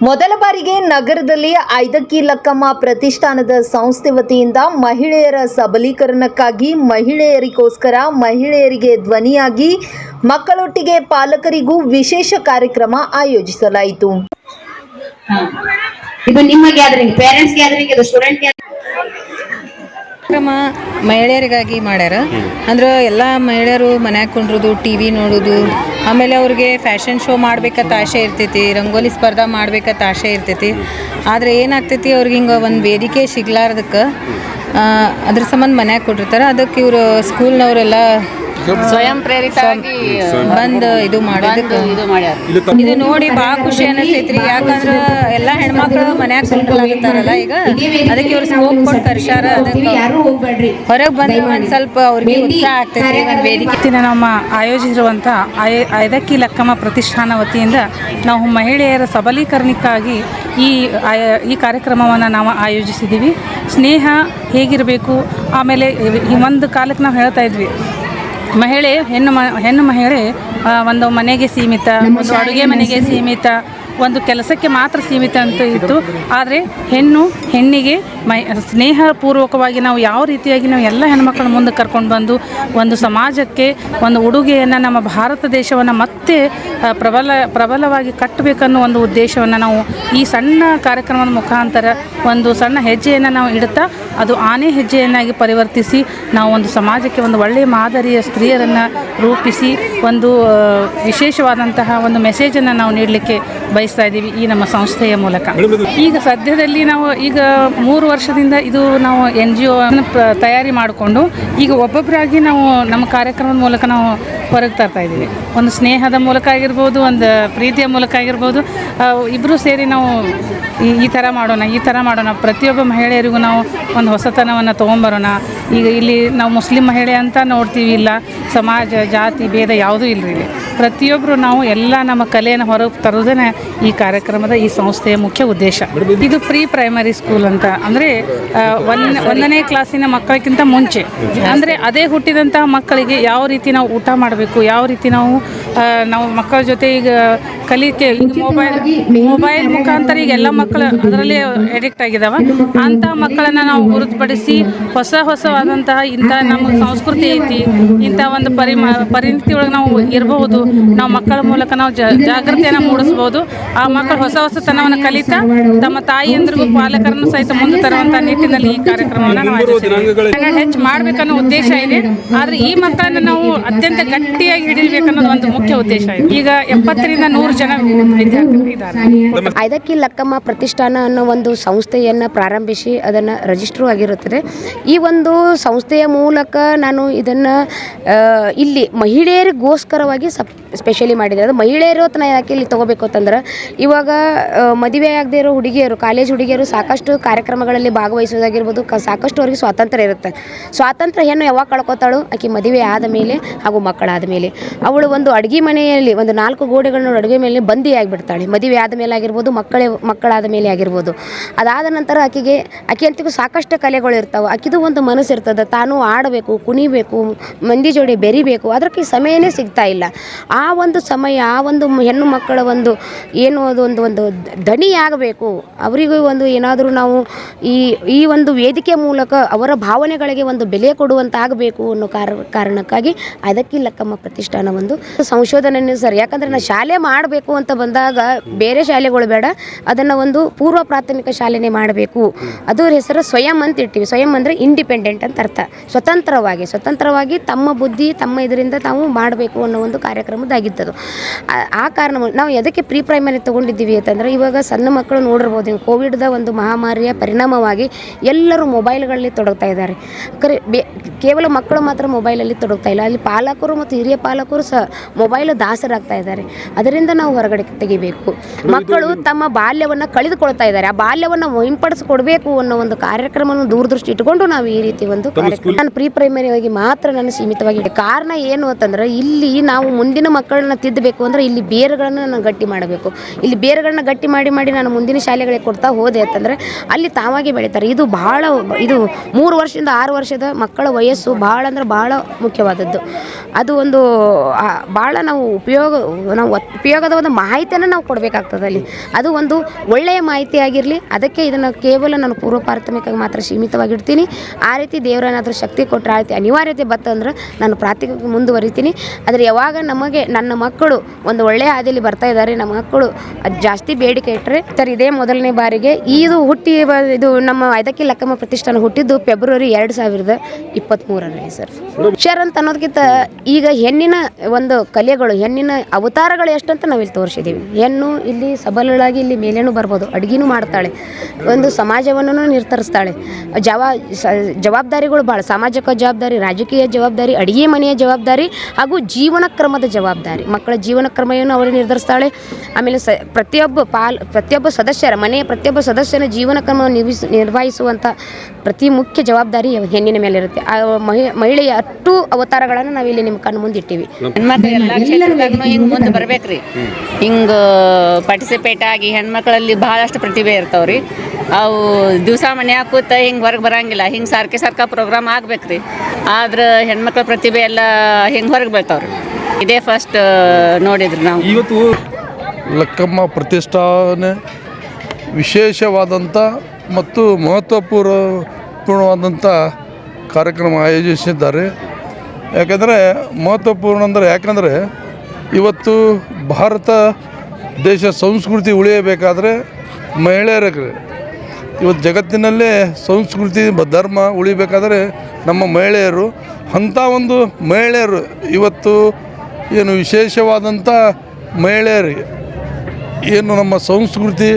ಮೊದಲ ಬಾರಿಗೆ ನಗರದಲ್ಲಿ ಐದಕ್ಕಿ ಲಕ್ಕಮ್ಮ ಪ್ರತಿಷ್ಠಾನದ ಸಂಸ್ಥೆ ವತಿಯಿಂದ ಮಹಿಳೆಯರ ಸಬಲೀಕರಣಕ್ಕಾಗಿ ಮಹಿಳೆಯರಿಗೋಸ್ಕರ ಮಹಿಳೆಯರಿಗೆ ಧ್ವನಿಯಾಗಿ ಮಕ್ಕಳೊಟ್ಟಿಗೆ ಪಾಲಕರಿಗೂ ವಿಶೇಷ ಕಾರ್ಯಕ್ರಮ ಆಯೋಜಿಸಲಾಯಿತು. ಇದು ನಿಮ್ಮ ಗ್ಯಾದರಿಂಗ್ ಗ್ಯಾದರಿಂಗ್ ಇದು ಸ್ಟೂಡೆಂಟ್ ಕಾರ್ಯಕ್ರಮ ಮಹಿಳೆಯರಿಗಾಗಿ ಮಾಡ್ಯಾರ. ಅಂದ್ರೆ ಎಲ್ಲ ಮಹಿಳೆಯರು ಮನ್ಯಾಗ ಕುಂಡ್ರದು ಟಿ ವಿ ನೋಡೋದು ಆಮೇಲೆ ಅವ್ರಿಗೆ ಫ್ಯಾಷನ್ ಶೋ ಮಾಡ್ಬೇಕಂತ ಆಸೆ ಇರ್ತೈತಿ ರಂಗೋಲಿ ಸ್ಪರ್ಧಾ ಮಾಡ್ಬೇಕಂತ ಆಸೆ ಇರ್ತೈತಿ. ಆದರೆ ಏನಾಗ್ತೈತಿ ಅವ್ರಿಗೆ ಹಿಂಗೆ ಒಂದು ವೇದಿಕೆ ಸಿಗ್ಲಾರ್ದಕ್ಕೆ ಅದ್ರ ಸಂಬಂಧ ಮನ್ಯಾಗ ಕೊಟ್ಟಿರ್ತಾರೆ. ಅದಕ್ಕೆ ಇವರು ಸ್ಕೂಲ್ನವರೆಲ್ಲ ಸ್ವಯಂ ಪ್ರೇರಿತವಾಗಿ ಬಂದು ಇದು ಮಾಡೋದಕ್ಕೆ ಇದು ಮಾಡ್ಯಾರ. ಇದು ನೋಡಿ ಭಾಳ ಖುಷಿ ಅನಿಸ್ತೈತ್ರಿ. ಯಾಕಂದ್ರೆ ಎಲ್ಲಾ ಹೆಣ್ಮಕ್ಳು ಮನ್ಯಾಗ ಕುಂತ್ಕೊಳಕತ್ತಾರಲ್ಲ ಈಗ. ಅದಕ್ಕೆ ಇವ್ರು ಸ್ಕೋಪ್ ಕೊಟ್ಟು ಕರ್ಸ್ಯಾರ ಅದಕ್ಕೆ ಹೊರಗೆ ಬಂದ್ರೆ ಒಂದು ಸ್ವಲ್ಪ ಅವ್ರಿಗೆ ಉತ್ಸಾಹ ಆಗ್ತೈತಿ ವೇದಿಕೆ. ನಮ್ಮ ಆಯೋಜಿಸಿರುವಂಥ ಆಯ ಐದಕ್ಕಿ ಲಕ್ಕಮ್ಮ ಪ್ರತಿಷ್ಠಾನ ವತಿಯಿಂದ ನಾವು ಮಹಿಳೆಯರ ಸಬಲೀಕರಣಕ್ಕಾಗಿ ಈ ಆಯ- ಈ ಕಾರ್ಯಕ್ರಮವನ್ನು ನಾವು ಆಯೋಜಿಸಿದ್ದೀವಿ. ಸ್ನೇಹ ಹೇಗಿರಬೇಕು? ಆಮೇಲೆ ಈ ಒಂದು ಕಾಲಕ್ಕೆ ನಾವು ಹೇಳ್ತಾ ಇದ್ವಿ ಮಹಿಳೆ ಹೆಣ್ಣು ಮ ಹೆಣ್ಣು ಮಹಿಳೆ ಒಂದು ಮನೆಗೆ ಸೀಮಿತ ಒಂದು ಅಡುಗೆ ಮನೆಗೆ ಸೀಮಿತ ಒಂದು ಕೆಲಸಕ್ಕೆ ಮಾತ್ರ ಸೀಮಿತ ಅಂತ ಇತ್ತು. ಆದರೆ ಹೆಣ್ಣು, ಹೆಣ್ಣಿಗೆ ಮೈ, ಸ್ನೇಹಪೂರ್ವಕವಾಗಿ ನಾವು ಯಾವ ರೀತಿಯಾಗಿ ನಾವು ಎಲ್ಲ ಹೆಣ್ಮಕ್ಳ ಮುಂದೆ ಕರ್ಕೊಂಡು ಬಂದು ಒಂದು ಸಮಾಜಕ್ಕೆ, ಒಂದು ಉಡುಗೆಯನ್ನು ನಮ್ಮ ಭಾರತ ದೇಶವನ್ನು ಮತ್ತೆ ಪ್ರಬಲ, ಪ್ರಬಲವಾಗಿ ಕಟ್ಟಬೇಕನ್ನೋ ಒಂದು ಉದ್ದೇಶವನ್ನು ನಾವು ಈ ಸಣ್ಣ ಕಾರ್ಯಕ್ರಮದ ಮುಖಾಂತರ ಒಂದು ಸಣ್ಣ ಹೆಜ್ಜೆಯನ್ನು ನಾವು ಇಡುತ್ತಾ ಅದು ಆನೆ ಹೆಜ್ಜೆಯನ್ನಾಗಿ ಪರಿವರ್ತಿಸಿ ನಾವು ಒಂದು ಸಮಾಜಕ್ಕೆ ಒಂದು ಒಳ್ಳೆಯ ಮಾದರಿಯ ಸ್ತ್ರೀಯರನ್ನು ರೂಪಿಸಿ ಒಂದು ವಿಶೇಷವಾದಂತಹ ಒಂದು ಮೆಸೇಜನ್ನು ನಾವು ನೀಡಲಿಕ್ಕೆ ಬಯಸ್ತಾ ಇದ್ದೀವಿ ಈ ನಮ್ಮ ಸಂಸ್ಥೆಯ ಮೂಲಕ. ಈಗ ಸದ್ಯದಲ್ಲಿ ನಾವು ಈಗ ಮೂರು ವರ್ಷದಿಂದ ಇದು ನಾವು ಎನ್ ಜಿ ಒ ತಯಾರಿ ಮಾಡಿಕೊಂಡು ಈಗ ಒಬ್ಬೊಬ್ಬರಾಗಿ ನಾವು ನಮ್ಮ ಕಾರ್ಯಕ್ರಮದ ಮೂಲಕ ನಾವು ಹೊರಗೆ ತರ್ತಾ ಇದ್ದೀವಿ. ಒಂದು ಸ್ನೇಹದ ಮೂಲಕ ಆಗಿರ್ಬೋದು ಒಂದು ಪ್ರೀತಿಯ ಮೂಲಕ ಆಗಿರ್ಬೋದು ಇಬ್ಬರು ಸೇರಿ ನಾವು ಈ ಈ ಥರ ಮಾಡೋಣ ಈ ಥರ ಮಾಡೋಣ. ಪ್ರತಿಯೊಬ್ಬ ಮಹಿಳೆಯರಿಗೂ ನಾವು ಒಂದು ಹೊಸತನವನ್ನು ತೊಗೊಂಬರೋಣ. ಈಗ ಇಲ್ಲಿ ನಾವು ಮುಸ್ಲಿಂ ಮಹಿಳೆ ಅಂತ ನೋಡ್ತೀವಿ ಇಲ್ಲ. ಸಮಾಜ ಜಾತಿ ಭೇದ ಯಾವುದೂ ಇಲ್ಲರಿ ಇಲ್ಲಿ. ಪ್ರತಿಯೊಬ್ಬರು ನಾವು ಎಲ್ಲ ನಮ್ಮ ಕಲೆಯನ್ನು ಹೊರಗೆ ತರೋದೇ ಈ ಕಾರ್ಯಕ್ರಮದ ಈ ಸಂಸ್ಥೆಯ ಮುಖ್ಯ ಉದ್ದೇಶ. ಇದು ಪ್ರೀ ಪ್ರೈಮರಿ ಸ್ಕೂಲ್ ಅಂತ. ಅಂದರೆ ಒಂದ್ ಒಂದನೇ ಕ್ಲಾಸಿನ ಮಕ್ಕಳಿಗಿಂತ ಮುಂಚೆ. ಅಂದರೆ, ಅದೇ ಹುಟ್ಟಿದಂತಹ ಮಕ್ಕಳಿಗೆ ಯಾವ ರೀತಿ ನಾವು ಊಟ ಮಾಡಬೇಕು, ಯಾವ ರೀತಿ ನಾವು ನಾವು ಮಕ್ಕಳ ಜೊತೆ ಈಗ ಕಲಿಕೆ ಮೊಬೈಲ್ ಮೊಬೈಲ್ ಮುಖಾಂತರ ಈಗ ಎಲ್ಲ ಮಕ್ಕಳು ಅದರಲ್ಲಿ ಎಡಿಕ್ಟ್ ಆಗಿದಾವ. ಅಂತ ಮಕ್ಕಳನ್ನ ನಾವು ಗುರುತುಪಡಿಸಿ ಹೊಸ ಹೊಸವಾದಂತಹ ಇಂಥ ನಮ್ಮ ಸಂಸ್ಕೃತಿ ಐತಿ, ಇಂಥ ಒಂದು ಪರಿಮ ಪರಿಣಿತಿ ಒಳಗೆ ನಾವು ಇರಬಹುದು. ನಾವು ಮಕ್ಕಳ ಮೂಲಕ ನಾವು ಜಾಗೃತಿಯನ್ನು ಮೂಡಿಸ್ಬೋದು. ಆ ಮಕ್ಕಳು ಹೊಸ ಹೊಸತನವನ್ನು ಕಲಿತಾ ತಮ್ಮ ತಾಯಿಯಂದ್ರಿಗೂ ಪಾಲಕರನ್ನು ಸಹಿತ ಮುಂದೆ ತರುವಂಥ ನಿಟ್ಟಿನಲ್ಲಿ ಈ ಕಾರ್ಯಕ್ರಮವನ್ನು ನಾವು. ಹೆಚ್ಚು ಮಾಡಬೇಕನ್ನೋ ಉದ್ದೇಶ ಇದೆ. ಆದರೆ ಈ ಮಕ್ಕಳನ್ನು ನಾವು ಅತ್ಯಂತ ಗಟ್ಟಿಯಾಗಿ ಹಿಡಿಬೇಕನ್ನೋದು ಒಂದು ಮುಖ್ಯ ಉದ್ದೇಶ ಇದೆ. ಈಗ ಎಪ್ಪತ್ತರಿಂದ ನೂರು ಜನ ವಿದ್ಯಾರ್ಥಿಗಳು ಇದ್ದಾರೆ. ಐದಕ್ಕಿ ಲಕ್ಕಮ್ಮ ಪ್ರತಿಷ್ಠಾನ ಅನ್ನೋ ಒಂದು ಸಂಸ್ಥೆಯನ್ನು ಪ್ರಾರಂಭಿಸಿ ಅದನ್ನು ರಿಜಿಸ್ಟರ್ ಆಗಿರುತ್ತದೆ. ಈ ಒಂದು ಸಂಸ್ಥೆಯ ಮೂಲಕ ನಾನು ಇದನ್ನು ಇಲ್ಲಿ ಮಹಿಳೆಯರಿಗೋಸ್ಕರವಾಗಿ ಸಪ್ ಸ್ಪೆಷಲಿ ಮಾಡಿದರೆ ಅದು ಮಹಿಳೆಯರು ಅಂತ ನಾನು ಯಾಕೆ ಇಲ್ಲಿ ತೊಗೋಬೇಕು ಅಂತಂದ್ರೆ ಇವಾಗ ಮದುವೆ ಆಗದೆ ಇರೋ ಹುಡುಗಿಯರು ಕಾಲೇಜ್ ಹುಡುಗಿಯರು ಸಾಕಷ್ಟು ಕಾರ್ಯಕ್ರಮಗಳಲ್ಲಿ ಭಾಗವಹಿಸೋದಾಗಿರ್ಬೋದು ಕ, ಸಾಕಷ್ಟು ಅವ್ರಿಗೆ ಸ್ವಾತಂತ್ರ್ಯ ಇರುತ್ತೆ. ಸ್ವಾತಂತ್ರ್ಯ ಹೆಣ್ಣು ಯಾವಾಗ ಕಳ್ಕೊತಾಳು? ಆಕೆ ಮದುವೆ ಆದ ಮೇಲೆ ಹಾಗೂ ಮಕ್ಕಳಾದ ಮೇಲೆ. ಅವಳು ಒಂದು ಅಡುಗೆ ಮನೆಯಲ್ಲಿ, ಒಂದು ನಾಲ್ಕು ಗೋಡೆಗಳನ್ನ ಅಡುಗೆ ಮೇಲೆ ಬಂದಿ ಆಗಿಬಿಡ್ತಾಳೆ. ಮದುವೆ ಆದ ಮೇಲೆ ಆಗಿರ್ಬೋದು, ಮಕ್ಕಳೇ, ಮಕ್ಕಳಾದ ಮೇಲೆ ಆಗಿರ್ಬೋದು. ಅದಾದ ನಂತರ ಆಕೆಗೆ, ಆಕೆ ಅಂತಿಗೂ ಸಾಕಷ್ಟು ಕಲೆಗಳು ಇರ್ತಾವೆ. ಆಕಿದು ಒಂದು ಮನಸ್ಸು ಇರ್ತದೆ ತಾನು ಆಡಬೇಕು, ಕುಣಿಬೇಕು, ಮಂದಿ ಜೋಡಿ ಬೆರಿಬೇಕು, ಅದಕ್ಕೆ ಸಮಯನೇ ಸಿಗ್ತಾ ಇಲ್ಲ. ಆ ಒಂದು ಸಮಯ, ಆ ಒಂದು ಹೆಣ್ಣು ಮಕ್ಕಳ ಒಂದು ಏನು ಅದು ಒಂದು ಒಂದು ದನಿಯಾಗಬೇಕು ಅವರಿಗೂ ಒಂದು ಏನಾದರೂ ನಾವು ಈ ಈ ಒಂದು ವೇದಿಕೆ ಮೂಲಕ ಅವರ ಭಾವನೆಗಳಿಗೆ ಒಂದು ಬೆಲೆ ಕೊಡುವಂತಾಗಬೇಕು ಅನ್ನೋ ಕಾರ, ಕಾರಣಕ್ಕಾಗಿ ಅದಕ್ಕೆ ಲಕ್ಕಮ್ಮ ಪ್ರತಿಷ್ಠಾನ ಒಂದು ಸಂಶೋಧನೆ ಸರ್, ಯಾಕಂದರೆ ನಾನು ಶಾಲೆ ಮಾಡಬೇಕು ಅಂತ ಬಂದಾಗ ಬೇರೆ ಶಾಲೆಗಳು ಬೇಡ, ಅದನ್ನು ಒಂದು ಪೂರ್ವ ಪ್ರಾಥಮಿಕ ಶಾಲೆನೇ ಮಾಡಬೇಕು. ಅದರ ಹೆಸರು ಸ್ವಯಂ ಅಂತ ಇರ್ತೀವಿ ಸ್ವಯಂ ಅಂದರೆ ಇಂಡಿಪೆಂಡೆಂಟ್ ಅಂತ ಅರ್ಥ. ಸ್ವತಂತ್ರವಾಗಿ ಸ್ವತಂತ್ರವಾಗಿ ತಮ್ಮ ಬುದ್ಧಿ, ತಮ್ಮ ಇದರಿಂದ ತಾವು ಮಾಡಬೇಕು ಅನ್ನೋ ಒಂದು ಕಾರ್ಯಕ್ರಮದಾಗಿದ್ದದು ಆ- ಕಾರಣ ನಾವು ಎದಕ್ಕೆ ಪ್ರೀ ಪ್ರೈಮರಿ ತೊಗೊಂಡಿದ್ದೀವಿ ಅಂತಂದರೆ ಇವಾಗ ಸಣ್ಣ ಮಕ್ಕಳು ನೋಡಿರ್ಬೋದು ನೀವು ಕೋವಿಡ್ದ ಒಂದು ಮಹಾಮಾರಿಯ ಪರಿಣಾಮವಾಗಿ ಎಲ್ಲರೂ ಮೊಬೈಲ್ಗಳಲ್ಲಿ ತೊಡಗ್ತಾ ಇದ್ದಾರೆ. ಕರೆ ಬೇ ಕೇವಲ ಮಕ್ಕಳು ಮಾತ್ರ ಮೊಬೈಲಲ್ಲಿ ತೊಡಗ್ತಾ ಇಲ್ಲ. ಅಲ್ಲಿ ಪಾಲಕರು ಮತ್ತು ಹಿರಿಯ ಪಾಲಕರು ಸಹ ಮೊಬೈಲ್ ದಾಸರಾಗ್ತಾ ಇದ್ದಾರೆ. ಅದರಿಂದ ನಾವು ಹೊರಗಡೆ ತೆಗಿಬೇಕು. ಮಕ್ಕಳು ತಮ್ಮ ಬಾಲ್ಯವನ್ನು ಕಳೆದುಕೊಳ್ತಾ ಇದ್ದಾರೆ. ಆ ಬಾಲ್ಯವನ್ನು ಹಿಂಪಡಿಸ್ಕೊಡ್ಬೇಕು ಅನ್ನೋ ಒಂದು ಕಾರ್ಯಕ್ರಮವನ್ನು ದೂರದೃಷ್ಟಿ ಇಟ್ಕೊಂಡು ನಾವು ಈ ರೀತಿ ಒಂದು ಕಾರ್ಯಕ್ರಮ ನಾನು ಪ್ರೀ ಪ್ರೈಮರಿಯಾಗಿ ಮಾತ್ರ ನಾನು ಸೀಮಿತವಾಗಿ. ಕಾರಣ ಏನು ಅಂತಂದ್ರೆ ಇಲ್ಲಿ ನಾವು ಮುಂದಿನ ಮಕ್ಕಳನ್ನ ತಿದ್ದಬೇಕು ಅಂದ್ರೆ ಇಲ್ಲಿ ಬೇರುಗಳನ್ನು ನಾನು ಗಟ್ಟಿ ಮಾಡಬೇಕು. ಇಲ್ಲಿ ಬೇರುಗಳನ್ನ ಗಟ್ಟಿ ಮಾಡಿ ಮಾಡಿ ನಾನು ಮುಂದಿನ ಶಾಲೆಗಳಿಗೆ ಕೊಡ್ತಾ ಹೋದೆ ಅಂತಂದ್ರೆ ಅಲ್ಲಿ ತಾವಾಗಿ ಬೆಳೀತಾರೆ. ಇದು ಬಹಳ ಇದು ಮೂರು ವರ್ಷದಿಂದ ಆರು ವರ್ಷದ ಮಕ್ಕಳ ವಯಸ್ಸು ಭಾಳ ಅಂದ್ರೆ ಭಾಳ ಮುಖ್ಯವಾದದ್ದು. ಅದು ಒಂದು ಭಾಳ ನಾವು ಉಪಯೋಗ, ನಾವು ಉಪಯೋಗದ ಒಂದು ಮಾಹಿತಿಯನ್ನು ನಾವು ಕೊಡಬೇಕಾಗ್ತದೆ ಅಲ್ಲಿ. ಅದು ಒಂದು ಒಳ್ಳೆಯ ಮಾಹಿತಿ ಆಗಿರಲಿ, ಅದಕ್ಕೆ ಇದನ್ನು ಕೇವಲ ನಾನು ಪೂರ್ವ ಪ್ರಾಥಮಿಕವಾಗಿ ಮಾತ್ರ ಸೀಮಿತವಾಗಿಡ್ತೀನಿ. ಆ ರೀತಿ ದೇವರೇನಾದರೂ ಶಕ್ತಿ ಕೊಟ್ಟರೆ ಆ ರೀತಿ ಅನಿವಾರ್ಯತೆ ಬತ್ತಂದ್ರೆ ನಾನು ಪ್ರಾಥಮಿಕ ಮುಂದುವರಿತೀನಿ. ಆದರೆ ಯಾವಾಗ ನಮಗೆ ನನ್ನ ಮಕ್ಕಳು ಒಂದು ಒಳ್ಳೆಯ ಹಾದಿಯಲ್ಲಿ ಬರ್ತಾ ಇದ್ದಾರೆ, ನಮ್ಮ ಮಕ್ಕಳು ಅದು ಜಾಸ್ತಿ ಬೇಡಿಕೆ ಇಟ್ಟರೆ ಸರ್, ಇದೇ ಮೊದಲನೇ ಬಾರಿಗೆ ಇದು ಹುಟ್ಟಿ ಇದು ನಮ್ಮ ಐದಕ್ಕಿ ಲಕ್ಕಮ್ಮ ಪ್ರತಿಷ್ಠಾನ ಹುಟ್ಟಿದ್ದು ಫೆಬ್ರವರಿ ಎರಡು ಸಾವಿರದ ಇಪ್ಪತ್ತ್ಮೂರರಲ್ಲಿ ಸರ್. ಶರ್ ಅಂತ ಅನ್ನೋದಕ್ಕಿಂತ ಈಗ ಹೆಣ್ಣಿನ ಒಂದು ಕಲೆಗಳು, ಹೆಣ್ಣಿನ ಅವತಾರಗಳು ಎಷ್ಟು ಅಂತ ನಾವು ಇಲ್ಲಿ ತೋರಿಸಿದ್ದೀವಿ ಹೆಣ್ಣು ಇಲ್ಲಿ ಸಬಲಳಾಗಿ ಇಲ್ಲಿ ಮೇಲೇನು ಬರ್ಬೋದು, ಅಡುಗೆನೂ ಮಾಡ್ತಾಳೆ, ಒಂದು ಸಮಾಜವನ್ನು ನಿರ್ಧರಿಸ್ತಾಳೆ. ಜವಾ ಜವಾಬ್ದಾರಿಗಳು ಭಾಳ ಸಾಮಾಜಿಕ ಜವಾಬ್ದಾರಿ, ರಾಜಕೀಯ ಜವಾಬ್ದಾರಿ, ಅಡುಗೆ ಮನೆಯ ಜವಾಬ್ದಾರಿ ಹಾಗೂ ಜೀವನ ಕ್ರಮದ ಜವಾಬ್ದಾರಿ. ಮಕ್ಕಳ ಜೀವನ ಕ್ರಮವನ್ನು ಅವರು ನಿರ್ಧರಿಸ್ತಾಳೆ. ಆಮೇಲೆ ಸ ಪ್ರತಿಯೊಬ್ಬ ಪಾಲ್ ಪ್ರತಿಯೊಬ್ಬ ಸದಸ್ಯರ ಮನೆಯ ಪ್ರತಿಯೊಬ್ಬ ಸದಸ್ಯನ ಜೀವನ ಕ್ರಮವನ್ನು ನಿರ್ವಿಸ್ ನಿರ್ವಹಿಸುವಂಥ ಪ್ರತಿ ಮುಖ್ಯ ಜವಾಬ್ದಾರಿ ಹೆಣ್ಣಿನ ಮೇಲೆ ಇರುತ್ತೆ. ಆ ಮಹಿ ಮಹಿಳೆಯ ಅಷ್ಟು ಅವತಾರಗಳನ್ನು ನಾವಿಲ್ಲಿ ನಿಮ್ಮ ಕಣ್ಣು ಮುಂದೆ ಇಟ್ಟಿವಿ. ಹಿಂಗ್ ಮುಂದೆ ಬರ್ಬೇಕ್ರಿ. ಹಿಂಗ ಪಾರ್ಟಿಸಿಪೇಟ್ ಆಗಿ ಹೆಣ್ಮಕ್ಳಲ್ಲಿ ಬಹಳಷ್ಟು ಪ್ರತಿಭೆ ಇರ್ತಾವ್ರಿ. ಅವು ದಿವಸ ಮನೆ ಹಾಕುತ್ತ ಹಿಂಗೆ ಹೊರಗೆ ಬರಂಗಿಲ್ಲ. ಹಿಂಗೆ ಸಾರ್ಕೆ ಸಾರ್ಕ ಪ್ರೋಗ್ರಾಮ್ ಆಗ್ಬೇಕ್ರಿ. ಆದ್ರೆ ಹೆಣ್ಮಕ್ಳ ಪ್ರತಿಭೆ ಎಲ್ಲ ಹಿಂಗೆ ಹೊರಗೆ ಬೀಳ್ತಾವ್ರಿ. ಇದೇ ಫಸ್ಟ್ ನೋಡಿದ್ರು ನಾವು. ಇವತ್ತು ಲಕ್ಕಮ್ಮ ಪ್ರತಿಷ್ಠಾನೆ ವಿಶೇಷವಾದಂಥ ಮತ್ತು ಮಹತ್ವಪೂರ್ಣವಾದಂಥ ಕಾರ್ಯಕ್ರಮ ಆಯೋಜಿಸಿದ್ದಾರೆ. ಯಾಕಂದರೆ ಮಹತ್ವಪೂರ್ಣ ಅಂದರೆ ಯಾಕಂದರೆ ಇವತ್ತು ಭಾರತ ದೇಶ ಸಂಸ್ಕೃತಿ ಉಳಿಯಬೇಕಾದ್ರೆ ಮಹಿಳೆಯರಿಗೆ ಇವತ್ತು ಜಗತ್ತಿನಲ್ಲೇ ಸಂಸ್ಕೃತಿ ಧರ್ಮ ಉಳಿಬೇಕಾದರೆ ನಮ್ಮ ಮಹಿಳೆಯರು. ಅಂಥ ಒಂದು ಮಹಿಳೆಯರು ಇವತ್ತು ಏನು ವಿಶೇಷವಾದಂಥ ಮಹಿಳೆಯರಿಗೆ ಏನು ನಮ್ಮ ಸಂಸ್ಕೃತಿ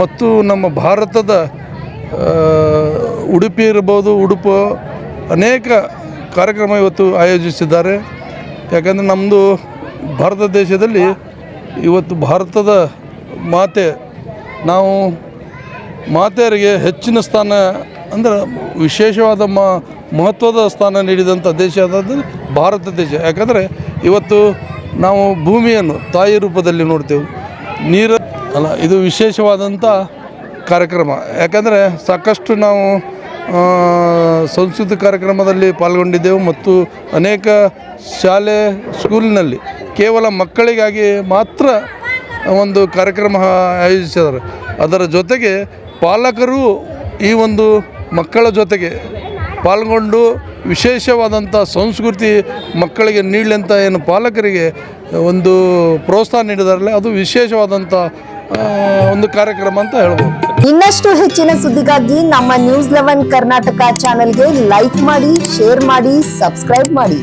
ಮತ್ತು ನಮ್ಮ ಭಾರತದ ಉಡುಪಿ ಇರ್ಬೋದು, ಉಡುಪು ಅನೇಕ ಕಾರ್ಯಕ್ರಮ ಇವತ್ತು ಆಯೋಜಿಸಿದ್ದಾರೆ. ಯಾಕಂದರೆ ನಮ್ಮದು ಭಾರತ ದೇಶದಲ್ಲಿ ಇವತ್ತು ಭಾರತದ ಮಾತೆ, ನಾವು ಮಾತೆಯರಿಗೆ ಹೆಚ್ಚಿನ ಸ್ಥಾನ, ಅಂದ್ರೆ ವಿಶೇಷವಾದ ಮಹತ್ವದ ಸ್ಥಾನ ನೀಡಿದಂಥ ದೇಶ ಅದಾದ ಭಾರತ ದೇಶ. ಯಾಕಂದರೆ ಇವತ್ತು ನಾವು ಭೂಮಿಯನ್ನು ತಾಯಿ ರೂಪದಲ್ಲಿ ನೋಡ್ತೇವೆ. ನೀರು ಅಲ್ಲ, ಇದು ವಿಶೇಷವಾದಂಥ ಕಾರ್ಯಕ್ರಮ. ಯಾಕಂದರೆ ಸಾಕಷ್ಟು ನಾವು ಸಂಸ್ಕೃತಿ ಕಾರ್ಯಕ್ರಮದಲ್ಲಿ ಪಾಲ್ಗೊಂಡಿದ್ದೆವು ಮತ್ತು ಅನೇಕ ಶಾಲೆ, ಸ್ಕೂಲಿನಲ್ಲಿ ಕೇವಲ ಮಕ್ಕಳಿಗಾಗಿ ಮಾತ್ರ ಒಂದು ಕಾರ್ಯಕ್ರಮ ಆಯೋಜಿಸಿದ್ದಾರೆ. ಅದರ ಜೊತೆಗೆ ಪಾಲಕರು ಈ ಒಂದು ಮಕ್ಕಳ ಜೊತೆಗೆ ಪಾಲ್ಗೊಂಡು ವಿಶೇಷವಾದಂಥ ಸಂಸ್ಕೃತಿ ಮಕ್ಕಳಿಗೆ ನೀಡಲಿ ಅಂತ ಏನು ಪಾಲಕರಿಗೆ ಒಂದು ಪ್ರೋತ್ಸಾಹ ನೀಡಿದಾರಲ್ಲ, ಅದು ವಿಶೇಷವಾದಂಥ ಒಂದು ಕಾರ್ಯಕ್ರಮ ಅಂತ ಹೇಳ್ಬೋದು. ಇನ್ನಷ್ಟು ಹೆಚ್ಚಿನ ಸುದ್ದಿಗಾಗಿ ನಮ್ಮ ನ್ಯೂಸ್ ಲೆವೆನ್ ಕರ್ನಾಟಕ ಚಾನೆಲ್ಗೆ ಲೈಕ್ ಮಾಡಿ, ಶೇರ್ ಮಾಡಿ, ಸಬ್ಸ್ಕ್ರೈಬ್ ಮಾಡಿ.